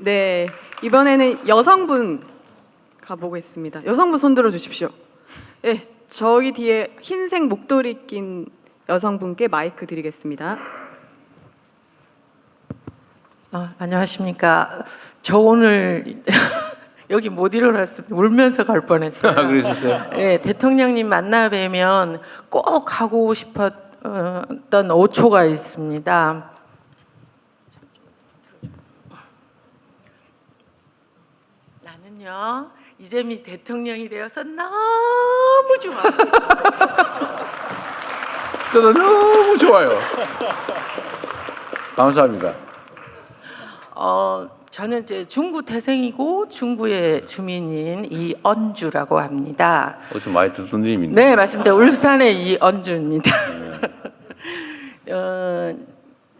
네, 이번에는 여성분 가보겠습니다. 여성분 손 들어 주십시오. 예, 저기 뒤에 흰색 목도리 낀 여성분께 마이크 드리겠습니다. 아, 안녕하십니까. 저 오늘 여기 못 일어났습니다. 울면서 갈 뻔했어요. 아, 그러셨어요? 예, 대통령님 만나 뵈면 꼭 하고 싶었던 5초가 있습니다. 나는요 이재미 대통령이 되어서 너무 좋아. 저도 너무 좋아요. 감사합니다. 어, 저는 이제 중구 태생이고 중구의 주민인 이언주라고 합니다. 어좀 많이 듣던 이름인데. 네, 맞습니다. 울산의 이언주입니다. 어,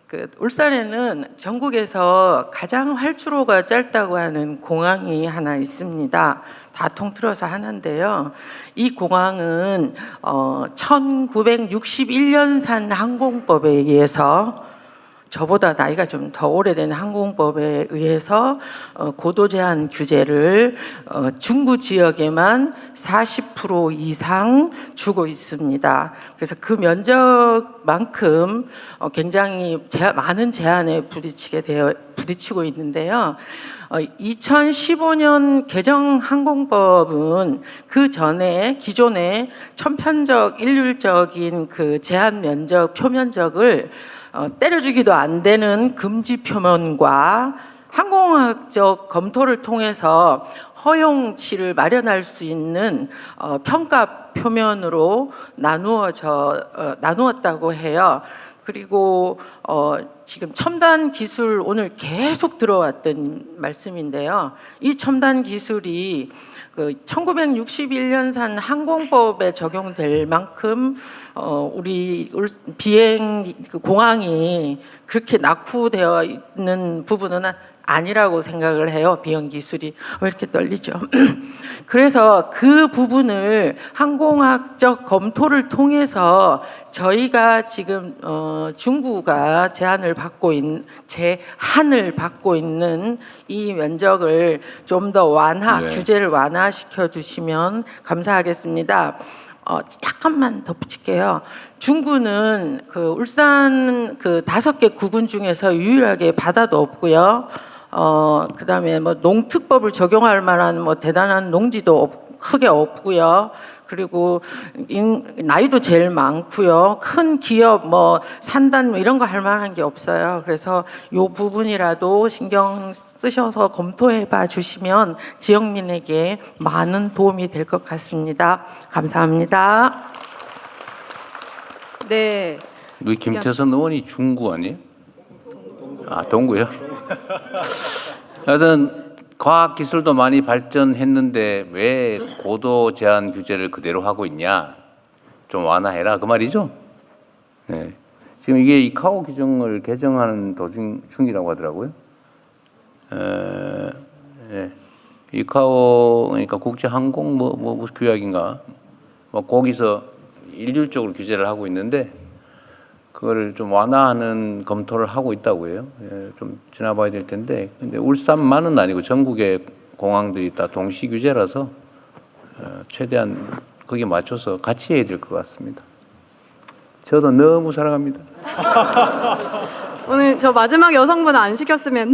그 울산에는 전국에서 가장 활주로가 짧다고 하는 공항이 하나 있습니다. 다 통틀어서 하나인데요. 이 공항은 어, 1961년산 항공법에 의해서 저보다 나이가 좀 더 오래된 항공법에 의해서 어, 고도 제한 규제를 어, 중구 지역에만 40% 이상 주고 있습니다. 그래서 그 면적만큼 어, 굉장히 제, 많은 제한에 부딪히게 되어 부딪히고 있는데요. 어, 2015년 개정 항공법은 그 전에 기존의 천편적 일률적인 그 제한 면적 표면적을 어, 때려주기도 안 되는 금지 표면과 항공학적 검토를 통해서 허용치를 마련할 수 있는 어, 평가 표면으로 나누어져 어, 나누었다고 해요. 그리고 어, 지금 첨단 기술 오늘 계속 들어왔던 말씀인데요. 이 첨단 기술이 그 1961년산 항공법에 적용될 만큼 어, 우리 울- 비행 그 공항이 그렇게 낙후되어 있는 부분은 아니라고 생각을 해요. 비행 기술이 왜 이렇게 떨리죠? 그래서 그 부분을 항공학적 검토를 통해서 저희가 지금 어, 중 제한을 받고 있는 제한을 받고 있는 이 면적을 좀 더 완화 네. 규제를 완화시켜 주시면 감사하겠습니다. 어, 약간만 덧붙일게요. 중구는 그 울산 그 다섯 개 구군 중에서 유일하게 바다도 없고요. 어, 그 다음에 뭐 농특법을 적용할 만한 뭐 대단한 농지도 없, 크게 없고요. 그리고 인, 나이도 제일 많고요. 큰 기업 뭐 산단 뭐 이런 거 할 만한 게 없어요. 그래서 요 부분이라도 신경 쓰셔서 검토해 봐 주시면 지역민에게 많은 도움이 될 것 같습니다. 감사합니다. 네, 우리 김태선 의원이 중구 아니에요? 아 동구요? 하여튼 과학 기술도 많이 발전했는데 왜 고도 제한 규제를 그대로 하고 있냐? 좀 완화해라 그 말이죠? 네. 지금 이게 이카오 규정을 개정하는 도중 중이라고 하더라고요. 에, 예. 이카오 그러니까 국제 항공 뭐, 뭐, 뭐 규약인가? 뭐 거기서 일률적으로 규제를 하고 있는데 그거를 좀 완화하는 검토를 하고 있다고 해요. 예, 좀 지나봐야 될 텐데 근데 울산만은 아니고 전국의 공항들이 다 동시 규제라서 어, 최대한 거기에 맞춰서 같이 해야 될 것 같습니다. 저도 너무 사랑합니다. 오늘 저 마지막 여성분 안 시켰으면